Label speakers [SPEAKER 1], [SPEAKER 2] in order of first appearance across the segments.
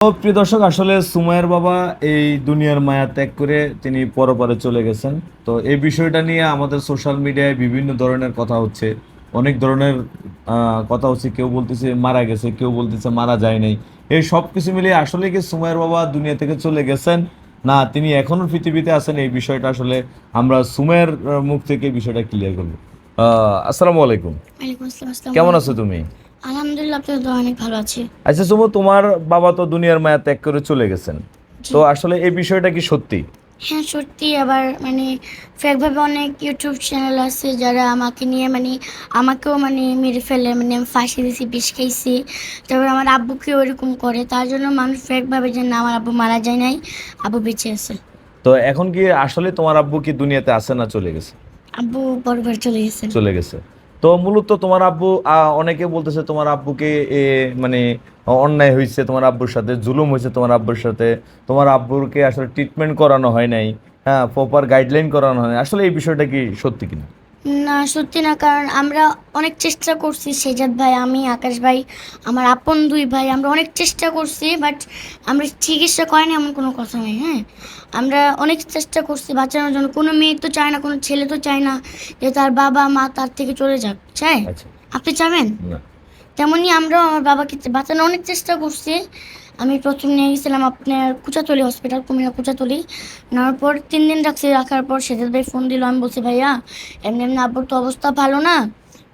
[SPEAKER 1] প্রিয় দর্শক আসলে সুমাইয়ের বাবা এই দুনিয়ার মায়া ত্যাগ করে তিনি পরপারে চলে গেছেন। তো এই বিষয়টা নিয়ে আমাদের সোশ্যাল মিডিয়ায় বিভিন্ন ধরনের কথা হচ্ছে। অনেক ধরনের কথা হচ্ছে কেউ বলতেছে মারা গেছে কেউ বলতেছে মারা যায় নাই। এই সব কিছু মিলিয়ে আসলে কি সুমাইয়ের বাবা দুনিয়া থেকে চলে গেছেন? না তিনি এখনও পৃথিবীতে আছেন। এই বিষয়টা আসলে আমরা সুমাইয়ের আহ, মুখ থেকে বিষয়টা ক্লিয়ার করব। আহ, আসসালামু আলাইকুম। কেমন আছো তুমি?
[SPEAKER 2] আলহামদুলিল্লাহ দোয়া অনেক ভালো আছে।
[SPEAKER 1] আচ্ছা সুমো তোমার বাবা তো দুনিয়ার মায়া ত্যাগ করে চলে গেছেন। তো আসলে এই বিষয়টা কি সত্যি?
[SPEAKER 2] হ্যাঁ সত্যি। আবার মানে ফেকভাবে অনেক ইউটিউব চ্যানেল আছে যারা আমাকে নিয়ে মানে আমাকেও মানে মেরে ফেলে। মানে আমি ফাঁসি দিয়েছি বিষ খাইছি। তারপর আমার আব্বুকেও এরকম করে। তার জন্য মানুষ ফেকভাবে যে না আমার আব্বু মারা যায় নাই আব্বু বেঁচে আছে।
[SPEAKER 1] তো এখন কি আসলে তোমার আব্বু কি দুনিয়াতে আছে না চলে গেছে?
[SPEAKER 2] আব্বু বরবার চলে গেছে।
[SPEAKER 1] চলে গেছে। তো মূলত তোমার আব্বু অনেকে বলতেছে তোমার আব্বুকে মানে অন্যায় হয়েছে তোমার আব্বুর সাথে, জুলুম হয়েছে তোমার আব্বুর সাথে। তোমার আব্বুরকে আসলে ট্রিটমেন্ট করানো হয় নাই হ্যাঁ প্রপার গাইডলাইন করানো হয় আসলে এই বিষয়টা কি সত্যি কিনা?
[SPEAKER 2] না সত্যি না কারণ আমরা অনেক চেষ্টা করছি সেজাদ ভাই আমি আকাশ ভাই আমার আপন দুই ভাই আমরা অনেক চেষ্টা করছি বাট আমরা চিকিৎসা করিনি এমন কোনো কথা নেই হ্যাঁ? আমরা অনেক চেষ্টা করছি বাঁচানোর জন্য। কোনো মেয়ে তো চায় না কোনো ছেলে তো চায় না যে তার বাবা মা তার থেকে চলে যাক চায়?
[SPEAKER 1] আচ্ছা।
[SPEAKER 2] আপনি চাবেন? তেমনই আমরাও আমার বাবাকে বাঁচানোর অনেক চেষ্টা করছি আমি প্রথম নিয়ে গেছিলাম আপনার কুচাতলি হসপিটাল কুমিল্লা কুচাতলি। নেওয়ার পর তিন দিন রাখছি, রাখার পর সেজাদ ভাই ফোন দিল। আমি বলছি, ভাইয়া, এমনি এমনি আব্বুর তো অবস্থা ভালো না।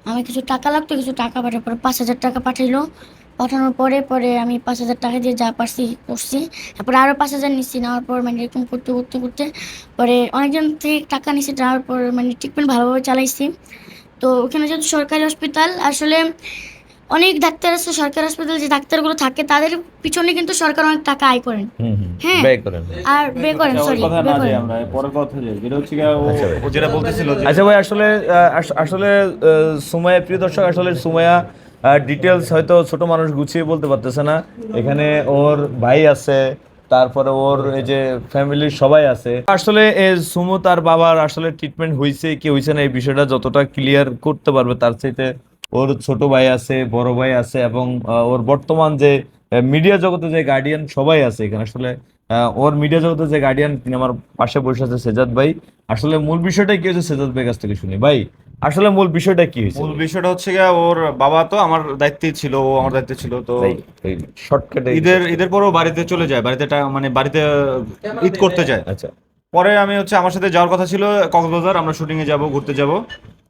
[SPEAKER 2] আমি কিছু টাকা লাগতো, কিছু টাকা পাঠার পরে পাঁচ হাজার টাকা পাঠাইলো। পাঠানোর পরে পরে আমি পাঁচ হাজার টাকা দিয়ে যা পারছি, করছি। তারপরে আরও পাঁচ হাজার নিচ্ছি নেওয়ার পর মানে এরকম করতে করতে করতে পরে অনেকজন থেকে টাকা নিচ্ছি নেওয়ার পর মানে ট্রিটমেন্ট ভালোভাবে চালাইছি। তো ওখানে যেহেতু সরকারি হসপিটাল আসলে অনেক ডাক্তার আছে সরকারি হসপিটাল যে ডাক্তারগুলো থাকে তাদের পিছনে কিন্তু সরকার অনেক টাকা আয় করেন। হ্যাঁ।
[SPEAKER 1] ব্যয় করেন।
[SPEAKER 2] আর বে করেন
[SPEAKER 3] আচ্ছা,
[SPEAKER 2] সরি
[SPEAKER 3] কথা
[SPEAKER 2] বে করেন।
[SPEAKER 3] আমরা পরের কথা যাই যেটা হচ্ছে ও
[SPEAKER 1] আচ্ছা
[SPEAKER 3] ও যেটা বলতেছিল যে
[SPEAKER 1] আচ্ছা ভাই আসলে আসলে আহ, প্রিয় দর্শক আসলে সুমাইয়া ডিটেলস হয়তো ছোট মানুষ গুছিয়ে বলতে পারতেছে না। এখানে ওর ভাই আছে তারপরে ওর এই যে ফ্যামিলির সবাই আছে। আসলে সুমু তার বাবার আসলে ট্রিটমেন্ট হয়েছে কি হয়েছে না এই বিষয়টা যতটা ক্লিয়ার করতে পারবে তার চাইতে ওর ছোট ভাই আছে বড় ভাই আছে এবং আহ, ওর বর্তমান যে মিডিয়া জগতে যে গার্ডিয়ান সবাই আছে এখানে। আসলে আহ, ওর মিডিয়া জগতে যে গার্ডিয়ান তিনি আমার পাশে বসে আছে সেজাদ ভাই। আসলে মূল বিষয়টা কি হয়েছে সেজাদ ভাই কাছ থেকে শুনি। ভাই আসলে মূল বিষয়টা কি হয়েছে?
[SPEAKER 3] মূল বিষয়টা হচ্ছে গিয়ে ওর বাবা তো আমার দায়িত্বে ছিল ও আমার দায়িত্বে ছিল তো
[SPEAKER 1] শর্টকাটে
[SPEAKER 3] ঈদের ঈদের পরও বাড়িতে চলে যায় বাড়িতে মানে বাড়িতে ঈদ করতে যায়।
[SPEAKER 1] আচ্ছা।
[SPEAKER 3] পরে আমি হচ্ছে আমার সাথে যাওয়ার কথা ছিল কক্সবাজার, আমরা শুটিং এ যাব, ঘুরতে যাব।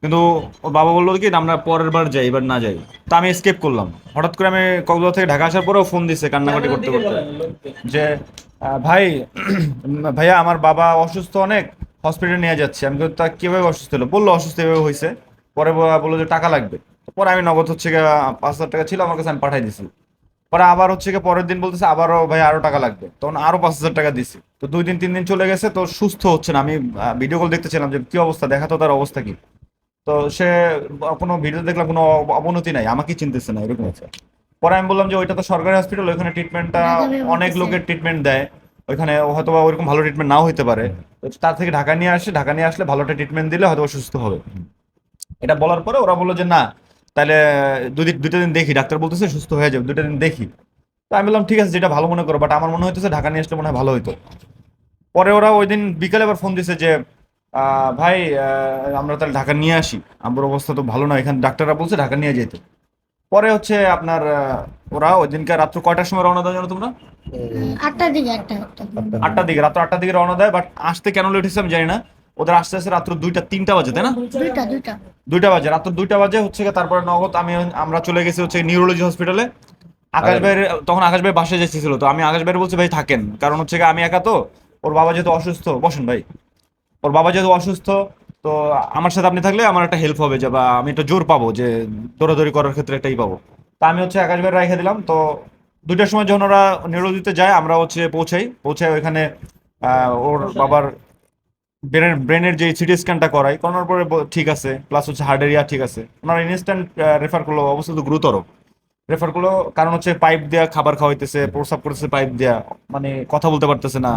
[SPEAKER 3] কিন্তু ওর বাবা বলল কি আমরা পরের বার যাই, এবার না যাই। তা আমি স্কেপ করলাম। হঠাৎ করে আমি কক্সবাজার থেকে ঢাকা আসার পরেও ফোন দিছে কান্নাকাটি করতে করতে। যে ভাই ভাইয়া, আমার বাবা অসুস্থ অনেক হসপিটালে নিয়ে যাচ্ছে। আমি তা কীভাবে অসুস্থ হলো? বলল, অসুস্থ এভাবে হয়েছে পরে বলল যে, টাকা লাগবে। পরে আমি নগদ হচ্ছে পাঁচ হাজার টাকা ছিল, আমার কাছে আমি পাঠাই দিছি। পরে আবার হচ্ছে কি পরের দিন বলতেছে আবারও ভাই আরও টাকা লাগবে। তখন আরও পাঁচ হাজার টাকা দিছি। তো দুই দিন তিন দিন চলে গেছে তো সুস্থ হচ্ছে না। আমি ভিডিও কল দেখতেছিলাম যে কি অবস্থা? দেখা তো তার অবস্থা কি? তো সে কোনো ভিডিও দেখলাম কোনো অবনতি নাই। আমাকে চিনতেছে না এরকম আছে পরে আমি বললাম যে ওইটা তো সরকারি হসপিটাল ওইখানে ট্রিটমেন্টটা
[SPEAKER 2] ঢাকা
[SPEAKER 3] অনেক লোকের ট্রিটমেন্ট দেয়। ওইখানে হয়তো বা ওইরকম ভালো ট্রিটমেন্ট নাও হইতে পারে। তার থেকে ঢাকা নিয়ে আসে। ঢাকা নিয়ে আসলে ভালো একটা ট্রিটমেন্ট দিলে হয়তো সুস্থ হবে। এটা বলার পরে ওরা বলল যে না তাহলে দুই দিন- দুইটা দিন দেখি ডাক্তার বলতেছে সুস্থ হয়ে যাবে দুইটা দিন দেখি। তো আমি বললাম ঠিক আছে যেটা ভালো মনে করো। বাট আমার মনে হইতেছে ঢাকা নিয়ে আসলে মনে হয় ভালো হইতো। পরে ওরা ওই দিন বিকালে আবার ফোন দিছে যে ভাই আহ, আমরা তাহলে ঢাকা নিয়ে আসি। আমার অবস্থা তো ভালো না এখানে ডাক্তাররা বলছে ঢাকা নিয়ে যেতে। পরে হচ্ছে আপনার ওরা ওই দিনকে রাত্র কয়টার সময় রওনা দেয় জানো তোমরা?
[SPEAKER 2] আটটার দিকে আটটা আটটা।
[SPEAKER 3] আটটার দিকে রাত্র আটটার দিকে রওনা দেয় বাট আসতে কেন লেট হয়েছে আমি জানি না। ওদের আসতে আসতে রাত্র দুইটা তিনটা বাজে তাই না?
[SPEAKER 2] দুইটা
[SPEAKER 3] বাজে রাত্র দুইটা বাজে হচ্ছে তারপরে নগদ আমি আমরা চলে গেছি হচ্ছে নিউরোলজি হসপিটালে আকাশ ভাইয়ের তখন আকাশ ভাই বাসায় যাচ্ছিল তো আমি আকাশ ভাইয়ের বলছি ভাই থাকেন। কারণ হচ্ছে আমি একা তো ওর বাবা যেহেতু অসুস্থ বসেন ভাই। ওর বাবা যেহেতু অসুস্থ তো আমার সাথে আপনি থাকলে আমার একটা হেল্প হবে যে বা আমি একটা জোর পাবো যে দৌড়াদৌড়ি করার ক্ষেত্রে একটাই পাবো। তা আমি হচ্ছে আকাশ ভাইয়ের রেখে দিলাম তো দুইটার সময় যখন ওরা নিউরোলজিতে যায় আমরা হচ্ছে পৌঁছাই। পৌঁছাই ওইখানে আহ, ওর বাবার ব্রেনের ব্রেনের যে সিটি স্ক্যানটা করাই, করানোর পরে ঠিক আছে প্লাস হচ্ছে হার্ট এরিয়া ঠিক আছে। ওনারা ইনস্ট্যান্ট রেফার করল অবস্থা তো গুরুতর। রেফার করল, কারণ হচ্ছে পাইপ দেওয়া খাবার খাওয়াইতেছে, প্রস্রাব করতেছে পাইপ দেওয়া মানে কথা বলতে পারতেছে না।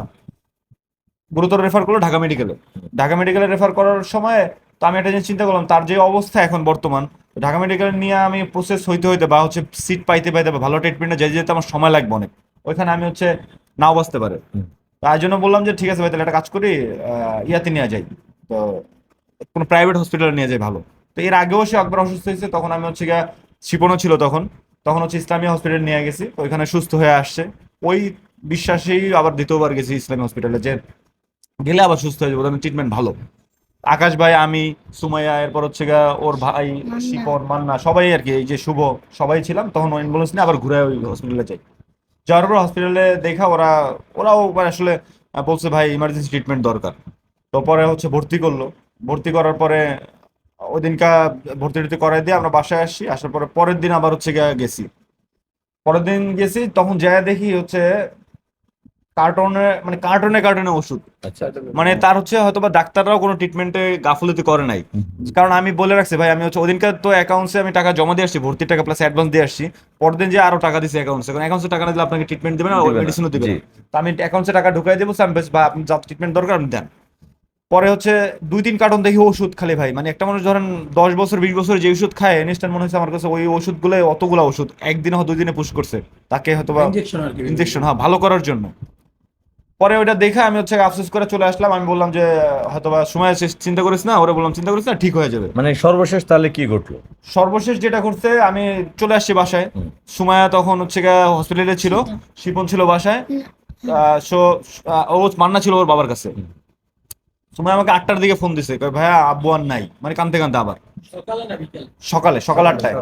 [SPEAKER 3] গুরুতর রেফার করল ঢাকা মেডিকেলে ঢাকা মেডিকেলে রেফার করার সময়, তো আমি একটা জিনিস চিন্তা করলাম, তার যে অবস্থা এখন বর্তমান, ঢাকা মেডিকেলে নিয়ে আমি প্রসেস হইতে হইতে বা হচ্ছে সিট পাইতে পাইতে বা ভালো ট্রিটমেন্টে যেতে যেতে আমার সময় লাগবে অনেক। ওইখানে আমি হচ্ছে নাও বাঁচতে পারে। তাই জন্য বললাম যে ঠিক আছে ভাই তাহলে একটা কাজ করি ইয়াতে নিয়ে যাই। তো কোনো প্রাইভেট হসপিটালে নিয়ে যাই ভালো। তো এর আগেও সে একবার অসুস্থ হয়েছে তখন আমি হচ্ছে গিয়া শিপনও ছিল তখন। তখন হচ্ছে ইসলামী হসপিটালে নিয়ে গেছি ওইখানে সুস্থ হয়ে আসছে। ওই বিশ্বাসেই আবার দ্বিতীয়বার গেছি ইসলামী হসপিটালে যে গেলে আবার সুস্থ হয়ে যাব ট্রিটমেন্ট ভালো। আকাশ ভাই আমি সুমাইয়া এরপর হচ্ছে গা ওর ভাই। শিপন মান্না সবাই আর কি এই যে শুভ সবাই ছিলাম তখন ওই অ্যাম্বুলেন্স নিয়ে আবার ঘুরে ওই হসপিটালে যাই। যাওয়ার পর হসপিটালে দেখা, ওরা, ওরাও মানে আসলে বলছে, ভাই ইমার্জেন্সি ট্রিটমেন্ট দরকার। তো পরে হচ্ছে ভর্তি করল। ভর্তি করার পরে ওই দিনকা ভর্তি টর্তি করাই দিয়ে আমরা বাসায় আসি। আসার পরে পরের দিন আবার হচ্ছে গেছি। পরের দিন গেছি, তখন যায় দেখি হচ্ছে কার্টনে মানে কার্টনে কার্টনে ওষুধ।
[SPEAKER 1] আচ্ছা
[SPEAKER 3] মানে তার হচ্ছে হয়তো বা ডাক্তাররাও কোনো ট্রিটমেন্টে গাফলতি করে নাই। কারণ আমি বলে রাখছি ভাই আমি হচ্ছে ওদিনকার তো অ্যাকাউন্টসে আমি টাকা জমা দিয়ে আসছি ভর্তির টাকা প্লাস অ্যাডভান্স দিয়ে আসছি। পরের দিন যে আরও টাকা দিচ্ছি অ্যাকাউন্টসে কারণ অ্যাকাউন্টসে টাকা না দিলে আপনাকে ট্রিটমেন্ট দেবে না ওই
[SPEAKER 1] দিবে
[SPEAKER 3] মেডিসিনও দিবে তো আমি অ্যাকাউন্টসে টাকা ঢুকাই দেবো আমি বেশ বা আপনি যা ট্রিটমেন্ট দরকার আপনি দেন। পরে হচ্ছে দুই তিন কার্টন দেখি ওষুধ খালি ভাই। মানে একটা মানুষ ধরেন দশ বছর বিশ বছর যে ওষুধ খায় ইনস্ট্যান্ট মনে হচ্ছে আমার কাছে ওই ওষুধগুলো অতগুলো ওষুধ একদিন হয় দুই দিনে পুশ করছে। তাকে হয়তো
[SPEAKER 4] ইনজেকশন
[SPEAKER 3] হ্যাঁ ভালো করার জন্য। পরে ওইটা দেখে আমি হচ্ছে আফসোস করে চলে আসলাম। আমি বললাম যে হয়তো বা সময় শেষ চিন্তা করিস না? ওরা বললাম চিন্তা করিস না ঠিক হয়ে যাবে।
[SPEAKER 1] মানে সর্বশেষ তাহলে কি ঘটলো?
[SPEAKER 3] সর্বশেষ যেটা করছে আমি চলে আসছি বাসায়। সুমায়া তখন হচ্ছে গিয়ে হসপিটালে ছিল শিপন ছিল বাসায়। সো ও মান্না ছিল ওর বাবার কাছে। সুমায়া আমাকে আটটার দিকে ফোন দিছে ভাইয়া আব্বু আর নাই। মানে কানতে কানতে আবার।
[SPEAKER 4] সকালে
[SPEAKER 3] সকালে সকাল আটটায়।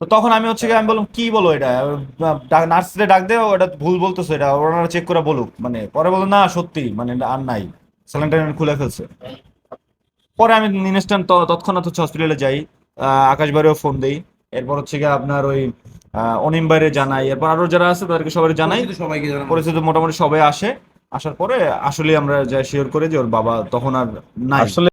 [SPEAKER 3] তো তখন আমি হচ্ছে আমি বললাম কি বলো এটা? নার্সরে ডাক দে ওটা ভুল বলতেছো এটা ওনারা চেক করে বলুক। মানে পরে বলল না সত্যি মানে আর নাই। স্যালাইন খুলে ফেলছে। পরে আমি ইনস্ট্যান্ট তৎক্ষণাৎ হচ্ছে হসপিটালে যাই আহ, আকাশ বাড়িও ফোন দেই। এরপর হচ্ছে গিয়ে আপনার ওই আহ, অনিম বাইরে জানাই। এরপর আরও যারা আছে তাদেরকে সবাই জানাই।
[SPEAKER 4] পরিচিত সবাইকে
[SPEAKER 3] পরিচিত মোটামুটি সবাই আসে। আসার পরে আসলে আমরা যা শিওর করে যে ওর বাবা তখন আর নাই।
[SPEAKER 1] আসলে